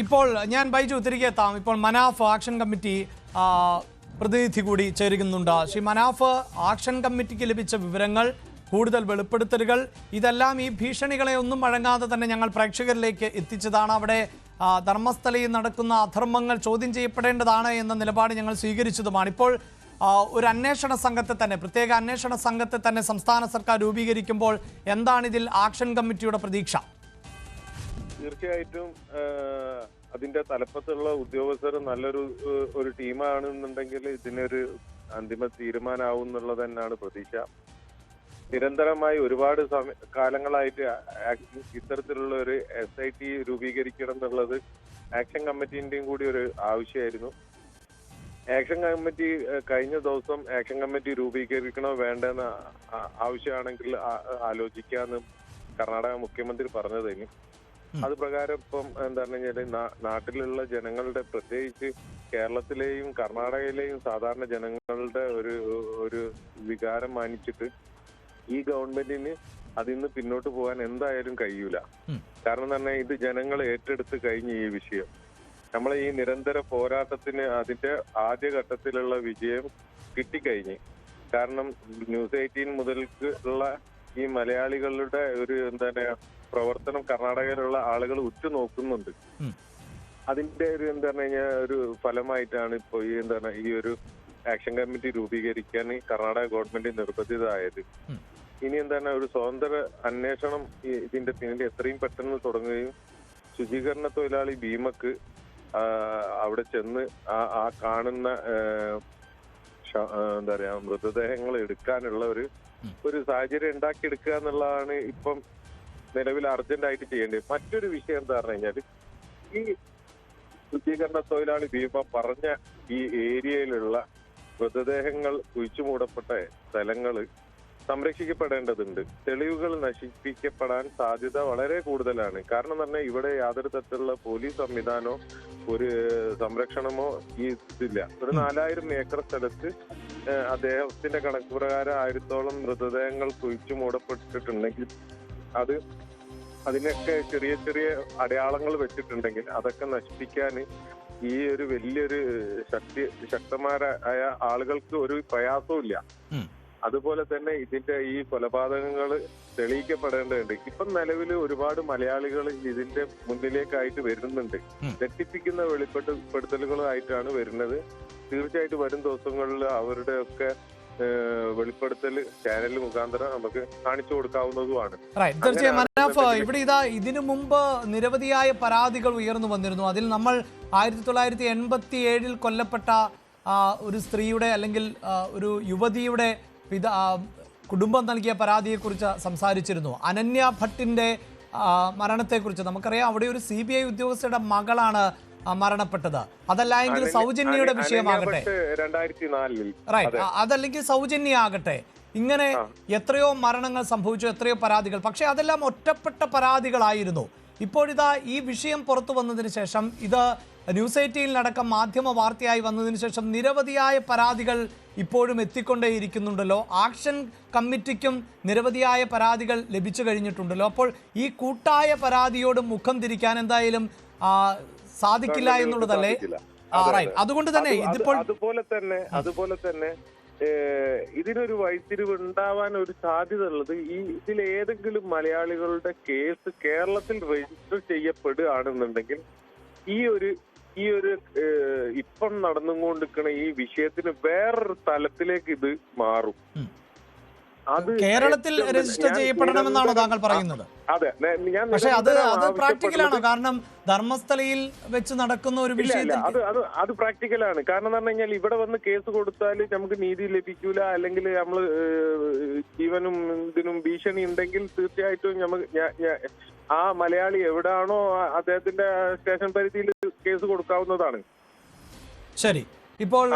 ഇപ്പോൾ ഞാൻ ബൈജു തിരികെ എത്താം. ഇപ്പോൾ മനാഫ് ആക്ഷൻ കമ്മിറ്റി പ്രതിനിധി കൂടി ചേരുന്നുണ്ട്. ശ്രീ മനാഫ് ആക്ഷൻ കമ്മിറ്റിക്ക് ലഭിച്ച വിവരങ്ങൾ കൂടുതൽ വെളിപ്പെടുത്തലുകൾ ഇതെല്ലാം ഈ ഭീഷണികളെ ഒന്നും വഴങ്ങാതെ തന്നെ ഞങ്ങൾ പ്രേക്ഷകരിലേക്ക് എത്തിച്ചതാണ്. അവിടെ ധർമ്മസ്ഥലയിൽ നടക്കുന്ന അധർമ്മങ്ങൾ ചോദ്യം ചെയ്യപ്പെടേണ്ടതാണ് എന്ന നിലപാട് ഞങ്ങൾ സ്വീകരിച്ചതുമാണ്. ഇപ്പോൾ ഒരു അന്വേഷണ സംഘത്തെ തന്നെ പ്രത്യേക അന്വേഷണ സംഘത്തെ തന്നെ സംസ്ഥാന സർക്കാർ രൂപീകരിക്കുമ്പോൾ എന്താണ് ഇതിൽ ആക്ഷൻ കമ്മിറ്റിയുടെ പ്രതീക്ഷ? തീർച്ചയായിട്ടും അതിന്റെ തലപ്പത്തുള്ള ഉദ്യോഗസ്ഥർ നല്ലൊരു ഒരു ടീമാണെന്നുണ്ടെങ്കിൽ ഇതിനൊരു അന്തിമ തീരുമാനമാവും എന്നുള്ളത് തന്നെയാണ് പ്രതീക്ഷ. നിരന്തരമായി ഒരുപാട് സമയ കാലങ്ങളായിട്ട് ഇത്തരത്തിലുള്ള ഒരു എസ് ഐ ടി രൂപീകരിക്കണം എന്നുള്ളത് ആക്ഷൻ കമ്മിറ്റിന്റെയും കൂടി ഒരു ആവശ്യമായിരുന്നു. ആക്ഷൻ കമ്മിറ്റി കഴിഞ്ഞ ദിവസം ആക്ഷൻ കമ്മിറ്റി രൂപീകരിക്കണോ വേണ്ടെന്ന് ആവശ്യമാണെങ്കിൽ ആ- ആലോചിക്കാന്ന് കർണാടക മുഖ്യമന്ത്രി പറഞ്ഞതിന് അത് പ്രകാരം ഇപ്പം എന്താ പറഞ്ഞു കഴിഞ്ഞാൽ നാട്ടിലുള്ള ജനങ്ങളുടെ പ്രത്യേകിച്ച് കേരളത്തിലെയും കർണാടകയിലെയും സാധാരണ ജനങ്ങളുടെ ഒരു ഒരു വികാരം മാനിച്ചിട്ട് ഈ ഗവൺമെന്റിന് അതിൽ നിന്ന് പിന്നോട്ട് പോകാൻ എന്തായാലും കഴിയൂല. കാരണം തന്നെ ഇത് ജനങ്ങൾ ഏറ്റെടുത്ത് കഴിഞ്ഞ് ഈ വിഷയം. നമ്മൾ ഈ നിരന്തര പോരാട്ടത്തിന് അതിന്റെ ആദ്യഘട്ടത്തിലുള്ള വിജയം കിട്ടിക്കഴിഞ്ഞ്. കാരണം ന്യൂസ് എയ്റ്റീൻ മുതൽക്ക് ഉള്ള ഈ മലയാളികളുടെ ഒരു എന്താ പ്രവർത്തനം കർണാടകയിലുള്ള ആളുകൾ ഉറ്റുനോക്കുന്നുണ്ട്. അതിന്റെ ഒരു എന്താ പറഞ്ഞു കഴിഞ്ഞാൽ ഒരു ഫലമായിട്ടാണ് ഇപ്പൊ ഈ എന്താ പറയാ ഈ ഒരു ആക്ഷൻ കമ്മിറ്റി രൂപീകരിക്കാൻ കർണാടക ഗവൺമെന്റ് നിർബന്ധിതമായത്. ഇനി എന്താണ് ഒരു സ്വതന്ത്ര അന്വേഷണം ഇതിന്റെ പിന്നിൽ എത്രയും പെട്ടെന്ന് തുടങ്ങുകയും ശുചീകരണ തൊഴിലാളി ഭീമക്ക് അവിടെ ചെന്ന് ആ ആ കാണുന്ന എന്താ പറയാ മൃതദേഹങ്ങൾ എടുക്കാനുള്ള ഒരു ഒരു സാഹചര്യം ഉണ്ടാക്കിയെടുക്കുക എന്നുള്ളതാണ് ഇപ്പം നിലവിൽ അർജന്റായിട്ട് ചെയ്യേണ്ടത് മറ്റൊരു വിഷയം എന്താ പറഞ്ഞു കഴിഞ്ഞാൽ ഈ ശുചീകരണ തൊഴിലാളി ഭീമ പറഞ്ഞ ഈ ഏരിയയിലുള്ള മൃതദേഹങ്ങൾ കുഴിച്ചു മൂടപ്പെട്ട സ്ഥലങ്ങൾ സംരക്ഷിക്കപ്പെടേണ്ടതുണ്ട്. തെളിവുകൾ നശിപ്പിക്കപ്പെടാൻ സാധ്യത വളരെ കൂടുതലാണ്. കാരണം തന്നെ ഇവിടെ യാതൊരു തരത്തിലുള്ള പോലീസ് സംവിധാനമോ ഒരു സംരക്ഷണമോ ഈ ഇതില്ല. ഒരു നാലായിരം ഏക്കർ സ്ഥലത്ത് അദ്ദേഹത്തിന്റെ കണക്ക് പ്രകാരം ആയിരത്തോളം മൃതദേഹങ്ങൾ കുഴിച്ചു മൂടപ്പെട്ടിട്ടുണ്ടെങ്കിൽ അത് അതിനൊക്കെ ചെറിയ ചെറിയ അടയാളങ്ങൾ വെച്ചിട്ടുണ്ടെങ്കിൽ അതൊക്കെ നശിപ്പിക്കാൻ ഈ ഒരു വലിയൊരു ശക്തി ശക്തമാരായ ആളുകൾക്ക് ഒരു പ്രയാസവും ഇല്ല. അതുപോലെ തന്നെ ഇതിന്റെ ഈ കൊലപാതകങ്ങൾ തെളിയിക്കപ്പെടേണ്ടതുണ്ട്. ഇപ്പം നിലവിൽ ഒരുപാട് മലയാളികൾ ഇതിന്റെ മുന്നിലേക്കായിട്ട് വരുന്നുണ്ട്. തെറ്റിപ്പിക്കുന്ന വെളിപ്പെടുത്തലുകളായിട്ടാണ് വരുന്നത്. തീർച്ചയായിട്ടും വരും ദിവസങ്ങളിൽ അവരുടെ ഒക്കെ വെളിപ്പെടുത്തൽ ചാനൽ മുഖാന്തരം നമുക്ക് കാണിച്ചു കൊടുക്കാവുന്നതുമാണ്. റൈറ്റ് തീർച്ചയായും മനാഫ് ഇവിടെ ഇതാ ഇതിനു മുമ്പ് നിരവധിയായ പരാതികൾ ഉയർന്നു വന്നിരുന്നു. അതിൽ നമ്മൾ ആയിരത്തി തൊള്ളായിരത്തി എൺപത്തി ഏഴിൽ കൊല്ലപ്പെട്ട ഒരു സ്ത്രീയുടെ അല്ലെങ്കിൽ ഒരു യുവതിയുടെ പിത കുടുംബം നൽകിയ പരാതിയെക്കുറിച്ച് സംസാരിച്ചിരുന്നു. അനന്യ ഭട്ടിന്റെ ആ, മരണത്തെക്കുറിച്ച്. നമുക്കറിയാം അവിടെ ഒരു സി ബി ഐ ഉദ്യോഗസ്ഥയുടെ മകളാണ് മരണപ്പെട്ടത്. അതല്ല എങ്കിൽ സൗജന്യയുടെ വിഷയമാകട്ടെ. റൈറ്റ് അതല്ലെങ്കിൽ സൗജന്യാകട്ടെ. ഇങ്ങനെ എത്രയോ മരണങ്ങൾ സംഭവിച്ചു എത്രയോ പരാതികൾ. പക്ഷേ അതെല്ലാം ഒറ്റപ്പെട്ട പരാതികളായിരുന്നു. ഇപ്പോഴിതാ ഈ വിഷയം പുറത്തു വന്നതിന് ശേഷം ഇത് ന്യൂസ് എയ്റ്റീനിലടക്കം മാധ്യമ വാർത്തയായി വന്നതിന് ശേഷം നിരവധിയായ പരാതികൾ ഇപ്പോഴും എത്തിക്കൊണ്ടേയിരിക്കുന്നുണ്ടല്ലോ. ആക്ഷൻ കമ്മിറ്റിക്കും നിരവധിയായ പരാതികൾ ലഭിച്ചു കഴിഞ്ഞിട്ടുണ്ടല്ലോ. അപ്പോൾ ഈ കൂട്ടായ പരാതിയോട് മുഖം തിരിക്കാൻ എന്തായാലും സാധിക്കില്ല എന്നുള്ളതല്ലേ അതുകൊണ്ട് തന്നെ ഇതിപ്പോൾ അതുപോലെ തന്നെ അതുപോലെ തന്നെ ഇതിനൊരു വഴിത്തിരിവ് ഉണ്ടാവാൻ ഒരു സാധ്യത ഉള്ളത് ഈ ഇതിൽ ഏതെങ്കിലും മലയാളികളുടെ കേസ് കേരളത്തിൽ രജിസ്റ്റർ ചെയ്യപ്പെടുകയാണെന്നുണ്ടെങ്കിൽ ഈ ഒരു ഈ ഒരു ഇപ്പം നടന്നുകൊണ്ടിരിക്കുന്ന ഈ വിഷയത്തിന് വേറൊരു തലത്തിലേക്ക് ഇത് മാറും. കേരളത്തിൽ രജിസ്റ്റർ ചെയ്യപ്പെടണമെന്നാണോ താങ്കൾ പറയുന്നത്? അതെ. ഞാൻ പക്ഷെ അത് അത് പ്രാക്ടിക്കലാണോ? കാരണം ധർമ്മസ്ഥലയിൽ വെച്ച് നടക്കുന്ന ഒരു വിഷയത്തിൽ അത് അത് അത് പ്രാക്ടിക്കലാണ്. കാരണം എന്ന് പറഞ്ഞു കഴിഞ്ഞാൽ ഇവിടെ വന്ന് കേസ് കൊടുത്താൽ നമുക്ക് നീതി ലഭിക്കൂല. അല്ലെങ്കിൽ നമ്മൾ ജീവനും ഇതിനും ഭീഷണി ഉണ്ടെങ്കിൽ തീർച്ചയായിട്ടും നമുക്ക് ആ മലയാളി എവിടാണോ അദ്ദേഹത്തിന്റെ സ്റ്റേഷൻ പരിധിയിൽ കേസ് കൊടുക്കാവുന്നതാണ്. ശരി. ഇപ്പോൾ